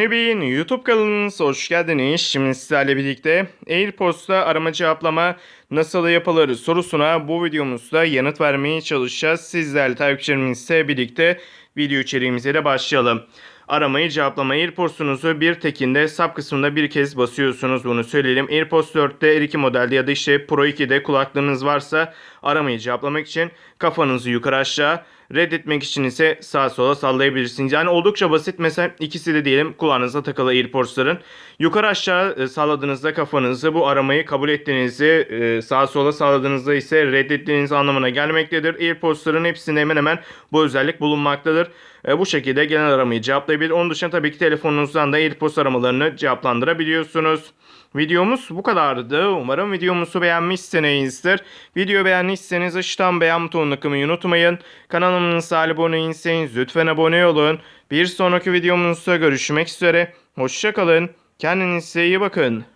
Bebeğin YouTube kanalınıza hoş geldiniz. Şimdi sizlerle birlikte AirPods'ta arama cevaplama nasıl yapılır sorusuna bu videomuzda yanıt vermeye çalışacağız. Sizlerle takipçilerimizle birlikte video içeriğimize de başlayalım. Aramayı cevaplama AirPods'unuzu bir tekinde sub kısmında bir kez basıyorsunuz bunu söyleyelim. AirPods 4'te R2 modelde ya da işte Pro 2'de kulaklığınız varsa aramayı cevaplamak için kafanızı yukarı aşağı reddetmek için ise sağa sola sallayabilirsiniz. Yani oldukça basit. Mesela ikisi de diyelim kulağınıza takılı AirPods'ların. Yukarı aşağı e, salladığınızda kafanızı bu aramayı kabul ettiğinizi e, sağa sola salladığınızda ise reddettiğiniz anlamına gelmektedir. AirPods'ların hepsinde hemen hemen bu özellik bulunmaktadır. E, bu şekilde genel aramayı cevaplayabilir. Onun dışında tabii ki telefonunuzdan da AirPods aramalarını cevaplandırabiliyorsunuz. Videomuz bu kadardı. Umarım videomuzu beğenmişsinizdir. Video beğendiyseniz aşağıdan beğen butonuna tıklamayı unutmayın. Kanalımıza abone değilseniz lütfen abone olun. Bir sonraki videomuzda görüşmek üzere. Hoşçakalın. Kendinize iyi bakın.